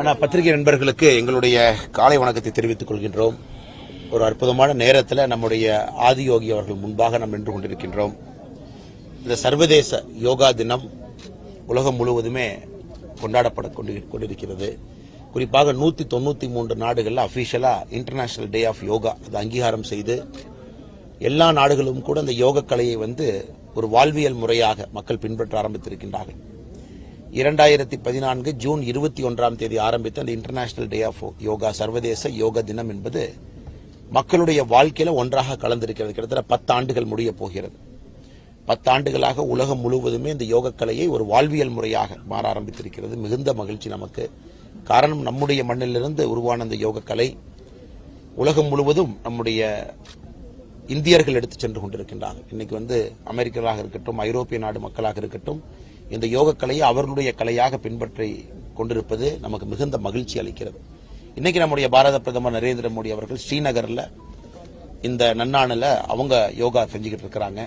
ஆனால் பத்திரிகை நண்பர்களுக்கு எங்களுடைய காலை வணக்கத்தை தெரிவித்துக் கொள்கின்றோம். ஒரு அற்புதமான நேரத்தில் நம்முடைய ஆதியோகி அவர்கள் முன்பாக நாம் நின்று கொண்டிருக்கின்றோம். இந்த சர்வதேச யோகா தினம் உலகம் முழுவதுமே கொண்டாடப்பட கொண்டு கொண்டிருக்கிறது. குறிப்பாக நூற்றி தொண்ணூற்றி மூன்று நாடுகளில் அஃபீஷியலாக இன்டர்நேஷனல் டே ஆஃப் யோகா அதை அங்கீகாரம் செய்து எல்லா நாடுகளும் கூட இந்த யோக கலையை வந்து ஒரு வாழ்வியல் முறையாக மக்கள் பின்பற்ற ஆரம்பித்திருக்கின்றார்கள். இரண்டாயிரத்தி பதினான்கு ஜூன் இருபத்தி ஒன்றாம் தேதி ஆரம்பித்த அந்த இன்டர்நேஷனல் டே ஆஃப் யோகா சர்வதேச யோகா தினம் என்பது மக்களுடைய வாழ்க்கையில ஒன்றாக கலந்திருக்கிறது. கிட்டத்தட்ட பத்து ஆண்டுகள் முடிய போகிறது. பத்தாண்டுகளாக உலகம் முழுவதுமே இந்த யோக கலையை ஒரு வாழ்வியல் முறையாக மாற ஆரம்பித்திருக்கிறது. மிகுந்த மகிழ்ச்சி நமக்கு. காரணம் நம்முடைய மண்ணிலிருந்து உருவான இந்த யோக கலை உலகம் முழுவதும் நம்முடைய இந்தியர்கள் எடுத்து சென்று கொண்டிருக்கின்றார்கள். இன்னைக்கு வந்து அமெரிக்கராக இருக்கட்டும் ஐரோப்பிய நாடு மக்களாக இருக்கட்டும் இந்த யோக கலையை அவர்களுடைய கலையாக பின்பற்றி கொண்டிருப்பது நமக்கு மிகுந்த மகிழ்ச்சி அளிக்கிறது. இன்னைக்கு நம்முடைய பாரத பிரதமர் நரேந்திர மோடி அவர்கள் ஸ்ரீநகரில் இந்த நன்னாணில் அவங்க யோகா செஞ்சுக்கிட்டு இருக்கிறாங்க.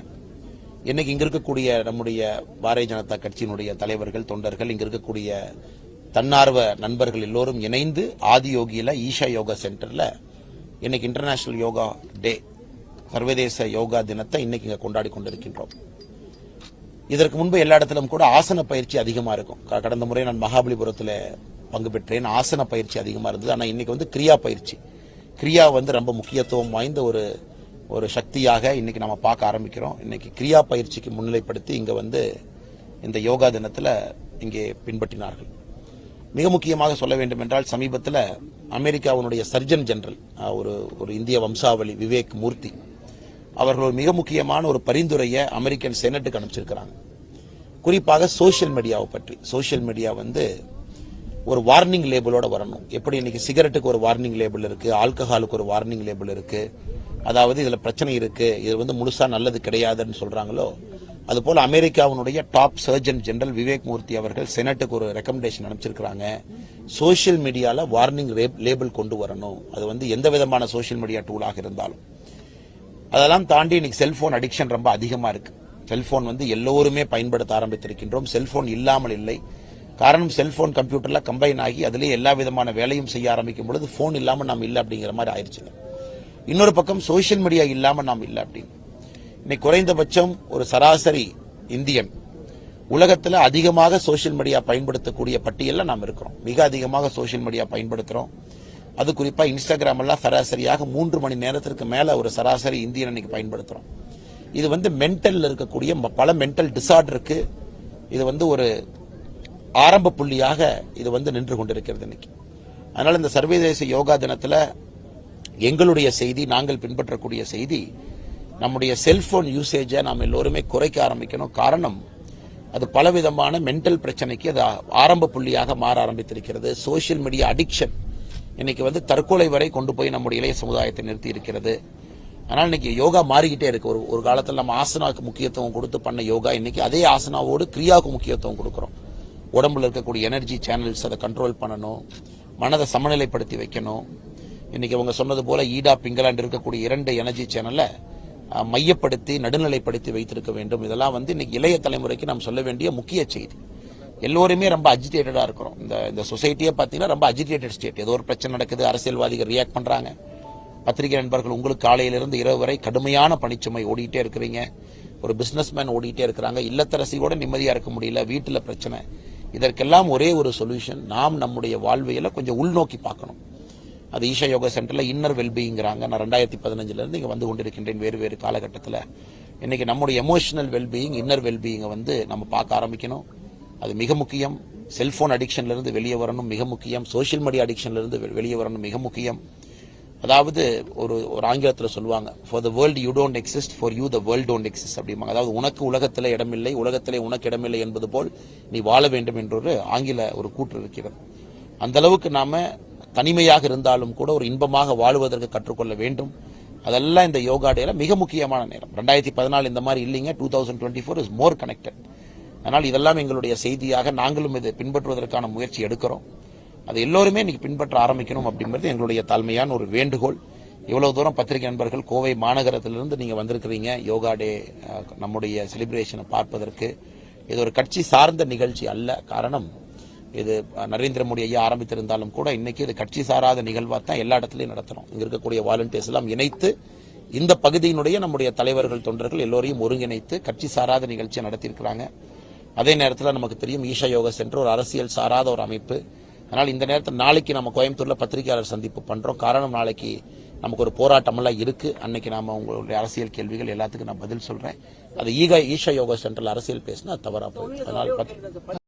இன்னைக்கு இங்க இருக்கக்கூடிய நம்முடைய பாரதிய ஜனதா கட்சியினுடைய தலைவர்கள் தொண்டர்கள் இங்க இருக்கக்கூடிய தன்னார்வ நண்பர்கள் எல்லோரும் இணைந்து ஆதியோகியில ஈஷா யோகா சென்டர்ல இன்னைக்கு இன்டர்நேஷனல் யோகா டே சர்வதேச யோகா தினத்தை இன்னைக்கு இங்க கொண்டாடி கொண்டிருக்கின்றோம். இதற்கு முன்பு எல்லா இடத்திலும் கூட ஆசன பயிற்சி அதிகமாக இருக்கும். க- கடந்த முறை நான் மகாபலிபுரத்தில் பங்கு பெற்றேன். ஆசன பயிற்சி அதிகமாக இருந்தது. ஆனால் இன்னைக்கு வந்து கிரியா பயிற்சி. கிரியா வந்து ரொம்ப முக்கியத்துவம் வாய்ந்த ஒரு ஒரு சக்தியாக இன்னைக்கு நம்ம பார்க்க ஆரம்பிக்கிறோம். இன்னைக்கு கிரியா பயிற்சிக்கு முன்னிலைப்படுத்தி இங்கே வந்து இந்த யோகா தினத்தில் இங்கே பின்பற்றினார்கள். மிக முக்கியமாக சொல்ல வேண்டும் என்றால் சமீபத்தில் அமெரிக்காவினுடைய சர்ஜன் ஜெனரல் ஒரு ஒரு இந்திய வம்சாவளி விவேக் மூர்த்தி அவர்கள் ஒரு மிக முக்கியமான ஒரு பரிந்துரையை அமெரிக்கன் செனட்டுக்கு அனுப்பிச்சிருக்கிறாங்க. குறிப்பாக சோஷியல் மீடியாவை பற்றி. சோஷியல் மீடியா வந்து ஒரு வார்னிங் லேபிளோட வரணும். எப்படி இன்னைக்கு சிகரெட்டுக்கு ஒரு வார்னிங் லேபிள் இருக்கு ஆல்கஹாலுக்கு ஒரு வார்னிங் லேபிள் இருக்கு அதாவது இதுல பிரச்சனை இருக்கு இது வந்து முழுசா நல்லது கிடையாதுன்னு சொல்றாங்களோ அதுபோல அமெரிக்காவினுடைய top surgeon general Vivek Murthy அவர்கள் செனட்டுக்கு ஒரு ரெக்கமெண்டேஷன் அனுப்பிச்சிருக்கிறாங்க. சோஷியல் மீடியால வார்னிங் லேபிள் கொண்டு வரணும். அது வந்து எந்த விதமான சோஷியல் மீடியா டூலாக இருந்தாலும். அதெல்லாம் தாண்டி இன்னைக்கு செல்போன் அடிக்ஷன் ரொம்ப அதிகமாக இருக்கு. செல்போன் வந்து எல்லோருமே பயன்படுத்த ஆரம்பித்திருக்கின்றோம். செல்போன் இல்லாமல் இல்லை. காரணம் செல்போன் கம்ப்யூட்டரில் கம்பைன் ஆகி அதிலே எல்லா விதமான வேலையும் செய்ய ஆரம்பிக்கும் பொழுது ஃபோன் இல்லாமல் நாம் இல்லை அப்படிங்கிற மாதிரி ஆயிடுச்சு இன்னொரு பக்கம் சோஷியல் மீடியா இல்லாமல் நாம் இல்லை அப்படின்னு. இன்னைக்கு குறைந்தபட்சம் ஒரு சராசரி இந்தியன் உலகத்தில் அதிகமாக சோஷியல் மீடியா பயன்படுத்தக்கூடிய பட்டியலில் நாம் இருக்கிறோம். மிக அதிகமாக சோஷியல் மீடியா பயன்படுத்துகிறோம் அது குறிப்பா இன்ஸ்டாகிராம் எல்லாம் சராசரியாக மூன்று மணி நேரத்திற்கு மேல ஒரு சராசரி இந்தியன் அன்னைக்கு பயன்படுத்துறோம். இது வந்து மென்டல்ல இருக்கக்கூடிய ம- பல மென்டல் டிசார்டருக்கு இது வந்து ஒரு ஆரம்ப புள்ளியாக இது வந்து நின்று கொண்டிருக்கிறது இன்னைக்கு. அதனால இந்த சர்வதேச யோகா தினத்துல எங்களுடைய செய்தி நாங்கள் பின்பற்றக்கூடிய செய்தி நம்முடைய செல்போன் யூசேஜை நாம் எல்லோருமே குறைக்க ஆரம்பிக்கணும். காரணம் அது பலவிதமான மென்டல் பிரச்சனைக்கு அது ஆரம்ப புள்ளியாக மாற ஆரம்பித்திருக்கிறது. சோஷியல் மீடியா அடிக்ஷன் இன்னைக்கு வந்து தற்கொலை வரை கொண்டு போய் நம்முடைய இளைய சமுதாயத்தை நிறுத்தி இருக்கிறது. ஆனால் இன்னைக்கு யோகா மாறிக்கிட்டே இருக்கு. ஒரு ஒரு காலத்தில் நம்ம ஆசனாவுக்கு முக்கியத்துவம் கொடுத்து பண்ண யோகா இன்னைக்கு அதே ஆசனாவோடு கிரியாவுக்கு முக்கியத்துவம் கொடுக்குறோம். உடம்புல இருக்கக்கூடிய எனர்ஜி சேனல்ஸ் அதை கண்ட்ரோல் பண்ணணும். மனதை சமநிலைப்படுத்தி வைக்கணும். இன்னைக்கு அவங்க சொன்னது போல ஈடா பிங்கலாண்டு இருக்கக்கூடிய இரண்டு எனர்ஜி சேனலை மையப்படுத்தி நடுநிலைப்படுத்தி வைத்திருக்க வேண்டும். இதெல்லாம் வந்து இன்னைக்கு இளைய தலைமுறைக்கு நாம் சொல்ல வேண்டிய முக்கிய செய்தி. எல்லோருமே ரொம்ப அஜிடேட்டடா இருக்கிறோம். இந்த இந்த சொசைட்டியே பார்த்தீங்கன்னா ரொம்ப அஜிடேட்டட் ஸ்டேட் ஏதோ ஒரு பிரச்சனை நடக்குது அரசியல்வாதிகள் ரியாக்ட் பண்றாங்க. பத்திரிகை நண்பர்கள் உங்களுக்கு காலையிலிருந்து இரவு வரை கடுமையான பணிச்சுமை ஓடிட்டே இருக்கிறீங்க. ஒரு பிஸ்னஸ்மேன் ஓடிட்டே இருக்கிறாங்க. இல்லத்தரசியோட நிம்மதியா இருக்க முடியல வீட்டில் பிரச்சனை. இதற்கெல்லாம் ஒரே ஒரு சொல்யூஷன் நாம் நம்முடைய வாழ்வியல கொஞ்சம் உள்நோக்கி பார்க்கணும். அது ஈஷா யோகா சென்டரில் இன்னர் வெல்பீயிங்கிறாங்க நான் ரெண்டாயிரத்தி பதினஞ்சிலேருந்து இங்கே வந்து கொண்டிருக்கின்றேன் வேறு வேறு காலகட்டத்தில். இன்றைக்கி நம்முடைய எமோஷனல் வெல்பீயிங் இன்னர் வெல்பீயிங்கை வந்து நம்ம பார்க்க ஆரம்பிக்கணும். அது மிக முக்கியம். செல்போன் அடிக்ஷன்லேருந்து வெளியே வரணும் மிக முக்கியம். சோஷியல் மீடியா அடிக்ஷன்லேருந்து வெளியே வரணும் மிக முக்கியம். அதாவது ஒரு ஒரு ஆங்கிலத்தில் சொல்லுவாங்க for the world you don't exist for you the world don't exist அப்படிம்பாங்க. அதாவது உனக்கு உலகத்தில் இடமில்லை உலகத்திலே உனக்கு இடமில்லை என்பது போல் நீ வாழ வேண்டும் என்றொரு ஆங்கில ஒரு கூற்று இருக்கிறது. அந்த அளவுக்கு நாம் தனிமையாக இருந்தாலும் கூட ஒரு இன்பமாக வாழுவதற்கு கற்றுக்கொள்ள வேண்டும். அதெல்லாம் இந்த யோகா டேல மிக முக்கியமான நேரம். ரெண்டாயிரத்தி பதினாலு இந்த மாதிரி இல்லைங்க. Two thousand twenty four is more connected. அதனால் இதெல்லாம் எங்களுடைய செய்தியாக நாங்களும் இதை பின்பற்றுவதற்கான முயற்சி எடுக்கிறோம். அது எல்லோருமே இன்னைக்கு பின்பற்ற ஆரம்பிக்கணும் அப்படிங்கிறது எங்களுடைய தாழ்மையான ஒரு வேண்டுகோள். இவ்வளவு தூரம் பத்திரிகை நண்பர்கள் கோவை மாநகரத்திலிருந்து நீங்க வந்திருக்கிறீங்க. யோகா டே நம்முடைய செலிப்ரேஷனை பார்ப்பதற்கு. இது ஒரு கட்சி சார்ந்த நிகழ்ச்சி அல்ல. காரணம் இது நரேந்திர மோடி ஐயா ஆரம்பித்திருந்தாலும் கூட இன்னைக்கு இது கட்சி சாராத நிகழ்வாக தான் எல்லா இடத்துலையும் நடத்தணும் இங்க இருக்கக்கூடிய வாலண்டியர்ஸ் எல்லாம் இணைத்து இந்த பகுதியினுடைய நம்முடைய தலைவர்கள் தொண்டர்கள் எல்லோரையும் ஒருங்கிணைத்து கட்சி சாராத நிகழ்ச்சியை நடத்தியிருக்கிறாங்க. அதே நேரத்தில் நமக்கு தெரியும் ஈஷா யோகா சென்டர் ஒரு அரசியல் சாராத ஒரு அமைப்பு. அதனால் இந்த நேரத்தில் நாளைக்கு நம்ம கோயம்புத்தூரில் பத்திரிகையாளர் சந்திப்பு பண்ணுறோம் காரணம் நாளைக்கு நமக்கு ஒரு போராட்டமெல்லாம் இருக்குது அன்னைக்கு நாம் உங்களுடைய அரசியல் கேள்விகள் எல்லாத்துக்கும் நான் பதில் சொல்கிறேன் அது ஈகா ஈஷா யோகா சென்டரில் அரசியல் பேசினா அது போகும் போயிடும். அதனால் பத்-